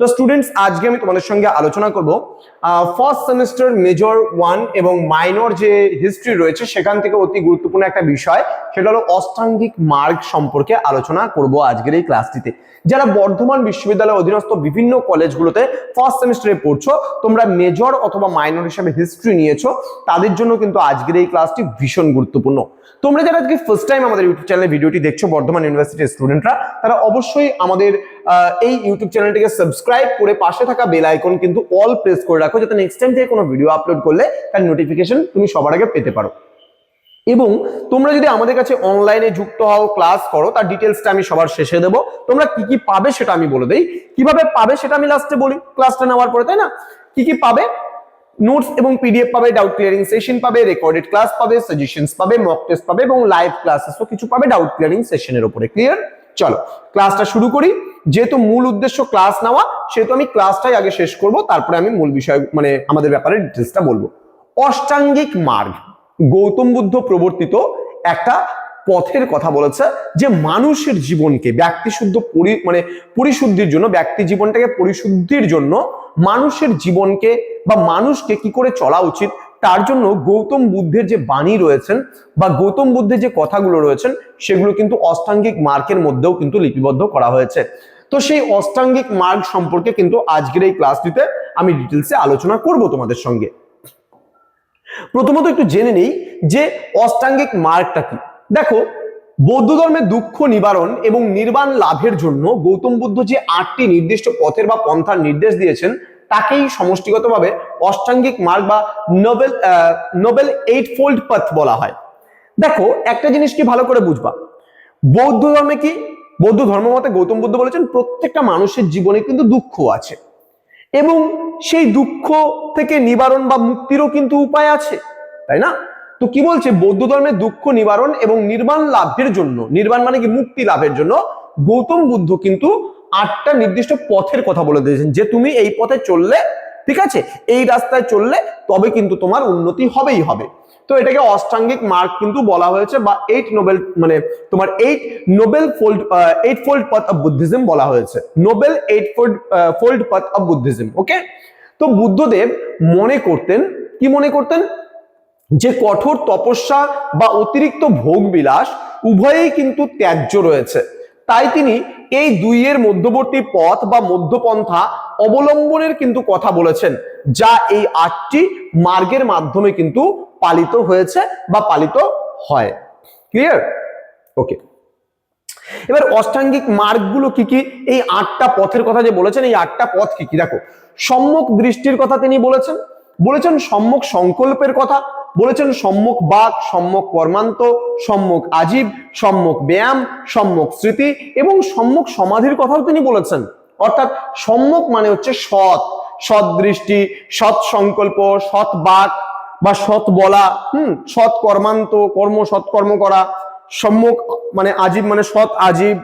তো স্টুডেন্টস আজকে আমি তোমাদের সঙ্গে আলোচনা করব ফার্স্ট সেমিস্টার মেজর ওয়ান এবং মাইনর যে হিস্ট্রি রয়েছে, সেখান থেকে অতি গুরুত্বপূর্ণ একটা বিষয়, সেটা হলো অষ্টাঙ্গিক মার্গ সম্পর্কে আলোচনা করব আজকের এই ক্লাসটিতে যারা বর্ধমান বিশ্ববিদ্যালয়ের অধীনস্থ বিভিন্ন কলেজগুলোতে ফার্স্ট সেমিস্টারে পড়ছো, তোমরা মেজর অথবা মাইনর হিসেবে হিস্ট্রি নিয়েছো, তাদের জন্য কিন্তু আজকের এই ক্লাসটি ভীষণ গুরুত্বপূর্ণ। তোমরা যারা আজকে ফার্স্ট টাইম আমাদের ইউটিউব চ্যানেলে ভিডিওটি দেখছ, বর্ধমান ইউনিভার্সিটির স্টুডেন্টরা তারা অবশ্যই আমাদের এই ইউটিউব চ্যানেলটিকে সাবস্ক্রাইব করে পাশে থাকা বেল আইকন কিন্তু অল প্রেস করে রাখো, যাতে নেক্সট টাইম থেকে কোনো ভিডিও আপলোড করলে তার নোটিফিকেশন তুমি সবার আগে পেতে পারো। এবং তোমরা যদি আমাদের কাছে অনলাইনে যুক্ত হও ক্লাস করো, তার ডিটেলসটা আমি সবার শেষে দেবো। তোমরা কি কি পাবে সেটা আমি বলে দেই। কীভাবে পাবে সেটা আমি লাস্টে বলি ক্লাসটা নেওয়ার পরে, তাই না? কি কি পাবে? নোটস এবং পিডিএফ পাবে ডাউট ক্লিয়ারিং সেশন পাবে রেকর্ডেড ক্লাস পাবে সাজেশনস পাবে মক টেস্ট পাবে এবং লাইভ ক্লাসেসও কিছু পাবে ডাউট ক্লিয়ারিং সেশনের উপরে ক্লিয়ার চলো ক্লাসটা শুরু করি। যেহেতু মূল উদ্দেশ্য ক্লাস নেওয়া, সেহেতু আমি ক্লাসটাই আগে শেষ করব, তারপরে আমি মূল বিষয় মানে আমাদের ব্যাপারে ডিটেলসটা বলব। অষ্টাঙ্গিক মার্গ, গৌতম বুদ্ধ প্রবর্তিত একটা পথের কথা বলেছে যে মানুষের জীবনকে ব্যক্তি শুদ্ধ পরি মানে পরিশুদ্ধির জন্য, ব্যক্তি জীবনটাকে পরিশুদ্ধির জন্য মানুষের জীবনকে বা মানুষকে কি করে চলা উচিত তার জন্য গৌতম বুদ্ধের যে বাণী রয়েছেন বা গৌতম বুদ্ধের যে কথাগুলো রয়েছেন, সেগুলো কিন্তু অষ্টাঙ্গিক মার্কের মধ্যেও কিন্তু লিপিবদ্ধ করা হয়েছে। তো সেই অষ্টাঙ্গিক মার্গ সম্পর্কে কিন্তু আজকের এই ক্লাসটিতে আমি ডিটেলসে আলোচনা করব তোমাদের সঙ্গে। প্রথমত একটু জেনে নেই যে অষ্টাঙ্গিক মার্গটা কি। দেখো, বৌদ্ধ ধর্মের দুঃখ নিবারণ এবং নির্বাণ লাভের জন্য গৌতম বুদ্ধ যে আটটি নির্দিষ্ট পথের বা পন্থার নির্দেশ দিয়েছেন তাকেই সমষ্টিগতভাবে অষ্টাঙ্গিক মার্গ বা নোবেল নোবেল এইট ফোল্ড পথ বলা হয়। দেখো, একটা জিনিস কি ভালো করে বুঝবা? বৌদ্ধ ধর্মে কি? বৌদ্ধ ধর্ম মতে গৌতম বুদ্ধ বলেছেন, প্রত্যেকটা মানুষের জীবনে কিন্তু দুঃখ আছে। এবং সেই দুঃখ থেকে নিবারণ বা মুক্তিরও কিন্তু উপায় আছে, তাই না? তো কি বলছে? বৌদ্ধ ধর্মের দুঃখ নিবারণ এবং নির্বাণ লাভের জন্য, নির্বাণ মানে কি? মুক্তি লাভের জন্য গৌতম বুদ্ধ কিন্তু আটটা নির্দিষ্ট পথের কথা বলে দিয়েছেন, যে তুমি এই পথে চললে, ঠিক আছে? এই রাস্তায় চললে তবে কিন্তু তোমার উন্নতি হবেই হবে। তো এটাকে অষ্টাঙ্গিক মার্গ কিন্তু বলা হয়েছে, বা এইট নোবেল মানে তোমার eight noble fold eight fold পথ অফ বুদ্ধিজম বলা হয়েছে। নোবেল এইট ফোল্ড ফোল্ড পথ অফ বুদ্ধিজম ওকে তো বুদ্ধদেব মনে করতেন, কি মনে করতেন? যে কঠোর তপস্যা বা অতিরিক্ত ভোগ বিলাস উভয়েই কিন্তু ত্যায্য রয়েছে। তাই তিনি এই দুইয়ের মধ্যবর্তী পথ বা মধ্যপন্থা অবলম্বনের কিন্তু কথা বলেছেন, যা এই আটটি মার্গের মাধ্যমে কিন্তু পালিত হয়েছে বা পালিত হয়। ক্লিয়ার ওকে এবার অষ্টাঙ্গিক মার্গগুলো কি কি? এই আটটা পথের কথা যে বলেছেন, এই আটটা পথ কি কি? দেখো সম্মুখ দৃষ্টির কথা তিনি বলেছেন। বলেছেন সম্মুখ সংকল্পের কথা বলেছেন, সম্মুখ বাক, সম্মুখ কর্মান্ত, সম্মুখ আজীব, সম্মুখ ব্যায়াম, সম্মুখ স্মৃতি এবং সম্মুখ সমাধির কথাও তিনি বলেছেন। অর্থাৎ সম্মুখ মানে হচ্ছে সৎ সৎ দৃষ্টি, সৎ সংকল্প, সৎ বাক বা সৎ বলা, হুম, সৎ কর্মান্ত, কর্ম সৎকর্ম করা, সম্মুখ মানে আজীব মানে সৎ আজীব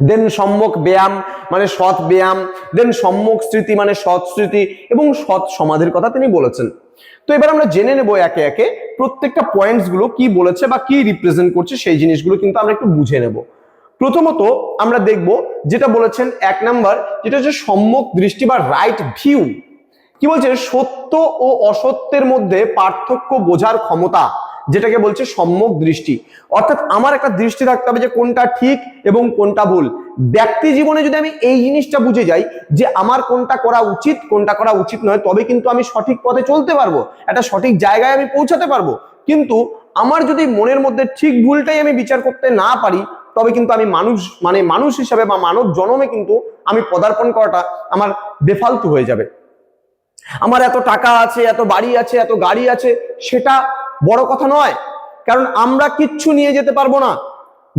দেন সম্মুখ ব্যায়াম মানে সৎ ব্যায়াম, দেন সম্মুখ স্মৃতি মানে সৎ স্মৃতি এবং সৎ সমাধির কথা তিনি বলেছেন। তো এবার আমরা জেনে নেব একে একে প্রত্যেকটা পয়েন্টসগুলো কি বলেছে বা কি রিপ্রেজেন্ট করছে সেই জিনিসগুলো কিন্তু আমরা একটু বুঝে নেব। প্রথমত আমরা দেখব যেটা বলেছেন এক নাম্বার, যেটা হচ্ছে সম্মুখ দৃষ্টি বা রাইট ভিউ কি বলছে? সত্য ও অসত্যের মধ্যে পার্থক্য বোঝার ক্ষমতা। যেটাকে বলছে সম্যক দৃষ্টি। অর্থাৎ আমার একটা দৃষ্টি থাকতে হবে যে কোনটা ঠিক এবং কোনটা ভুল। ব্যক্তি জীবনে যদি আমি এই জিনিসটা বুঝে যাই যে আমার কোনটা করা উচিত, কোনটা করা উচিত নয়, তবে কিন্তু আমি সঠিক পথে চলতে পারব, একটা সঠিক জায়গায় আমি পৌঁছাতে পারব। কিন্তু আমার যদি মনের মধ্যে ঠিক ভুলটাই আমি বিচার করতে না পারি, তবে কিন্তু আমি মানুষ মানে মানুষ হিসাবে বা মানব জনমে কিন্তু আমি পদার্পণ করাটা আমার বেফালতু হয়ে যাবে। আমার এত টাকা আছে, এত বাড়ি আছে, এত গাড়ি আছে, সেটা বড় কথা নয়, কারণ আমরা কিচ্ছু নিয়ে যেতে পারব না।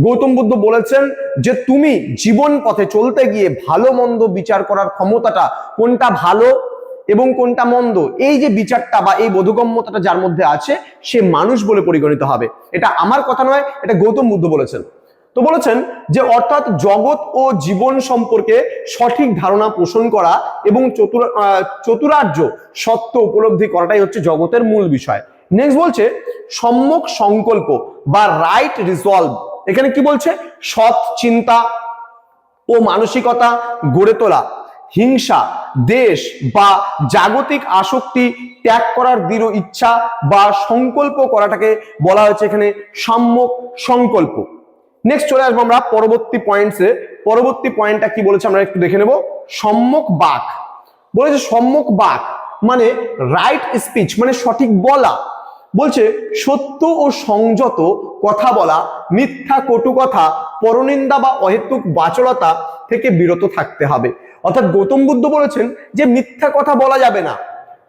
গৌতম বুদ্ধ বলেছেন যে তুমি জীবন পথে চলতে গিয়ে ভালো মন্দ বিচার করার ক্ষমতাটা কোনটা ভালো এবং কোনটা মন্দ? এই যে বিচারটা বা এই বোধগম্যতাটা যার মধ্যে আছে, সে মানুষ বলে পরিগণিত হবে। এটা আমার কথা নয়, এটা গৌতম বুদ্ধ বলেছেন। তো বলেছেন যে অর্থাৎ জগৎ ও জীবন সম্পর্কে সঠিক ধারণা পোষণ করা এবং চতুর চতুরার্য সত্য উপলব্ধি করাটাই হচ্ছে জগতের মূল বিষয়। নেক্সট বলছে সম্যক সংকল্প বা রাইট রিজলভ এখানে কি বলছে? সৎ চিন্তা ও মানসিকতা গড়ে তোলা। হিংসা, দেশ বা জাগতিক আসক্তি ত্যাগ করার দৃঢ় ইচ্ছা বা সংকল্প করাটাকে বলা হয়েছে এখানে সাম্যক সংকল্প। নেক্সট চলে আসব আমরা পরবর্তী পয়েন্টসে পরবর্তী পয়েন্টটা কি বলেছে আমরা একটু দেখে নেব। সম্যক বাক। বলেছে সম্যক বাক মানে রাইট স্পিচ মানে সঠিক বলা। বলছে, সত্য ও সংযত কথা বলা, মিথ্যা কটু কথা, পরনিন্দা বা অহেতুক বাচলতা থেকে বিরত থাকতে হবে। অর্থাৎ গৌতম বুদ্ধ বলেছেন যে, মিথ্যা কথা বলা যাবে না।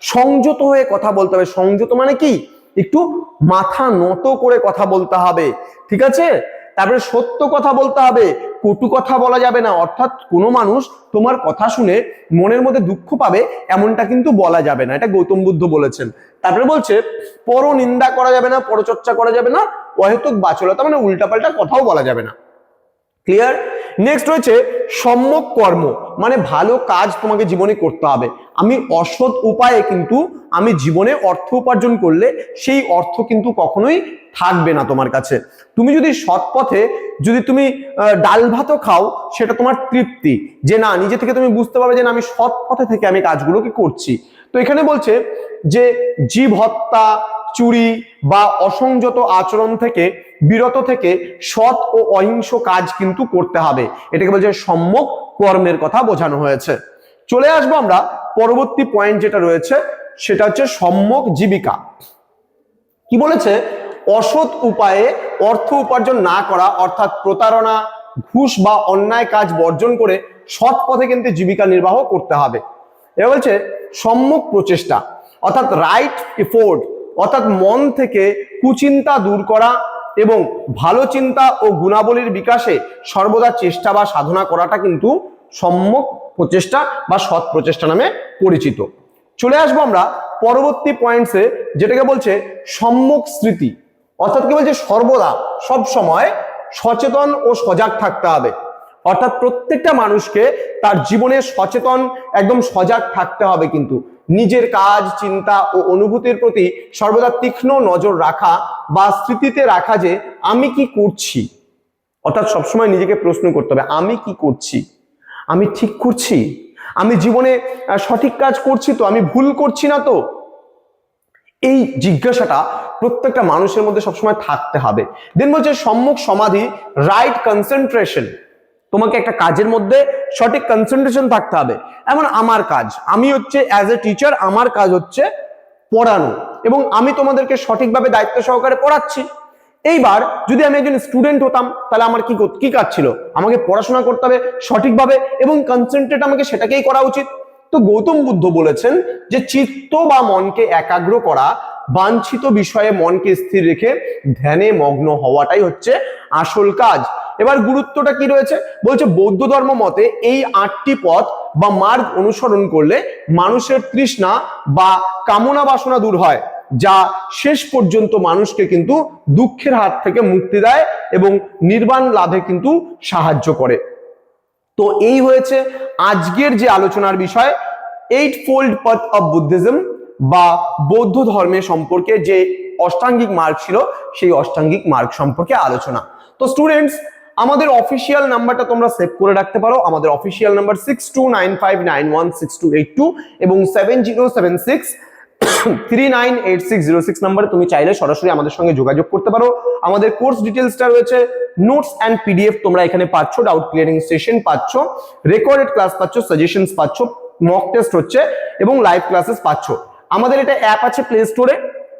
সংযত হয়ে কথা বলতে হবে। সংযত মানে কি? একটু মাথা নত করে কথা বলতে হবে। ঠিক আছে? তারপরে সত্য কথা বলতে হবে, কটু কথা বলা যাবে না। অর্থাৎ কোনো মানুষ তোমার কথা শুনে মনের মধ্যে দুঃখ পাবে, এমনটা কিন্তু বলা যাবে না। এটা গৌতম বুদ্ধ বলেছেন। তারপরে বলছে, পর নিন্দা করা যাবে না, পরচর্চা করা যাবে না, অহেতুক বাচলতা মানে উল্টাপাল্টা কথাও বলা যাবে না। ক্লিয়ার নেক্সট রয়েছে সম্যক কর্ম মানে ভালো কাজ তোমাকে জীবনে করতে হবে। আমি অসৎ উপায়ে কিন্তু আমি জীবনে অর্থ উপার্জন করলে সেই অর্থ কিন্তু কখনোই থাকবে না তোমার কাছে। তুমি যদি সৎ পথে যদি তুমি ডাল ভাতও খাও, সেটা তোমার তৃপ্তি। যে না, নিজে থেকে তুমি বুঝতে পারবে যে না, আমি সৎ পথে থেকে আমি কাজগুলোকে করছি। তো এখানে বলছে যে জীব হত্যা চুরি বা অসংযত আচরণ থেকে, বিরত থেকে সৎ ও অহিংস কাজ কিন্তু করতে হবে। এটাকে বলছে সম্যক কর্মের কথা বোঝানো হয়েছে। চলে আসব আমরা পরবর্তী পয়েন্ট যেটা রয়েছে, সেটা হচ্ছে সম্যক জীবিকা। কি বলেছে? অসৎ উপায়ে অর্থ উপার্জন না করা, অর্থাৎ প্রতারণা, ঘুষ বা অন্যায় কাজ বর্জন করে সৎ পথে কিন্তু জীবিকা নির্বাহ করতে হবে। এবার বলছে সম্মুখ প্রচেষ্টা, অর্থাৎ রাইট এফোর্ট অর্থাৎ মন থেকে কুচিন্তা দূর করা এবং ভালো চিন্তা ও গুণাবলীর বিকাশে সর্বদা চেষ্টা বা সাধনা করাটা কিন্তু সম্যক প্রচেষ্টা বা সৎ প্রচেষ্টা নামে পরিচিত। চলে আসব আমরা পরবর্তী পয়েন্টসে যেটাকে বলছে সম্যক স্মৃতি। অর্থাৎ কি বলছে? সর্বদা, সব সময় সচেতন ও সজাগ থাকতে হবে। অর্থাৎ প্রত্যেকটা মানুষকে তার জীবনে সচেতন, একদম সজাগ থাকতে হবে কিন্তু। নিজের কাজ, চিন্তা ও অনুভূতির প্রতি সর্বদা তীক্ষ্ণ নজর রাখা বা স্মৃতিতে রাখা যে আমি কি করছি। অর্থাৎ সবসময় নিজেকে প্রশ্ন করতে হবে, আমি কি করছি? আমি ঠিক করছি? আমি জীবনে সঠিক কাজ করছি তো? আমি ভুল করছি না তো? এই জিজ্ঞাসাটা প্রত্যেকটা মানুষের মধ্যে সবসময় থাকতে হবে। দেন বলছে সম্মুখ সমাধি রাইট কনসেন্ট্রেশন তোমাকে একটা কাজের মধ্যে সঠিক কনসেন্ট্রেশন থাকতে হবে। এমন আমার কাজ। আমি হচ্ছে অ্যাজ এ টিচার আমার কাজ হচ্ছে পড়ানো এবং আমি তোমাদেরকে সঠিকভাবে দায়িত্ব সহকারে পড়াচ্ছি। এইবার যদি আমি একজন স্টুডেন্ট হতাম, তাহলে আমার কি কি কাজ ছিল? আমাকে পড়াশোনা করতে হবে সঠিকভাবে এবং কনসেন্ট্রেট আমাকে সেটাকেই করা উচিত। তো গৌতম বুদ্ধ বলেছেন যে চিত্ত বা মনকে একাগ্র করা, বাঞ্ছিত বিষয়ে মনকে স্থির রেখে ধ্যানে মগ্ন হওয়াটাই হচ্ছে আসল কাজ। এবার গুরুত্বটা কি রয়েছে? বলছে বৌদ্ধ ধর্ম মতে এই আটটি পথ বা মার্গ অনুসরণ করলে মানুষের তৃষ্ণা বা কামনা বাসনা দূর হয়, যা শেষ পর্যন্ত মানুষকে কিন্তু দুঃখের হাত থেকে মুক্তি দেয় এবং নির্বাণ লাভে কিন্তু সাহায্য করে। তো এই হয়েছে আজকের যে আলোচনার বিষয় এইট ফোল্ড পথ অফ বুদ্ধিজম বা বৌদ্ধ ধর্মের সম্পর্কে যে অষ্টাঙ্গিক মার্গ ছিল, সেই অষ্টাঙ্গিক মার্গ সম্পর্কে আলোচনা। তো স্টুডেন্টস আমাদের অফিসিয়াল নাম্বারটা তোমরা সেভ করে রাখতে পারো। আমাদের official number six two nine five nine one six two eight two এবং seven zero seven six three nine eight six zero six নাম্বারে তুমি চাইলে সরাসরি আমাদের সঙ্গে যোগাযোগ করতে পারো। আমাদের কোর্স ডিটেলসটা রয়েছে নোটস অ্যান্ড পিডিএফ তোমরা এখানে পাচ্ছ ডাউট ক্লিয়ারিং সেশন পাচ্ছ রেকর্ডেড ক্লাস পাচ্ছ সাজেশনস পাচ্ছ মক টেস্ট হচ্ছে এবং লাইভ ক্লাসেস পাচ্ছ। আমাদের এটা অ্যাপ আছে প্লে স্টোরে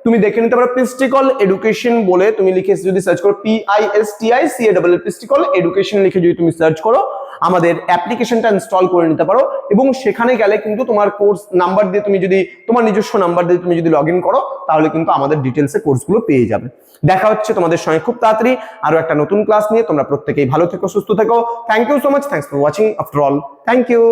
তুমি দেখে নিতে পারো পিস্টিকল এডুকেশন বলে তুমি লিখে যদি সার্চ করো P I S T I C A double পিস্টিকল education লিখে যদি তুমি সার্চ করো, আমাদের অ্যাপ্লিকেশনটা ইনস্টল করে নিতে পারো এবং সেখানে গেলে কিন্তু তোমার কোর্স নাম্বার দিয়ে তুমি যদি, তোমার নিজস্ব নাম্বার দিয়ে তুমি যদি লগ করো, তাহলে কিন্তু আমাদের ডিটেলসে কোর্সগুলো পেয়ে যাবে। দেখা হচ্ছে তোমাদের সঙ্গে খুব তাড়াতাড়ি আরও একটা নতুন ক্লাস নিয়ে। তোমরা প্রত্যেকেই ভালো থেকো, সুস্থ থেকো। Thank you so much thanks for watching after all thank you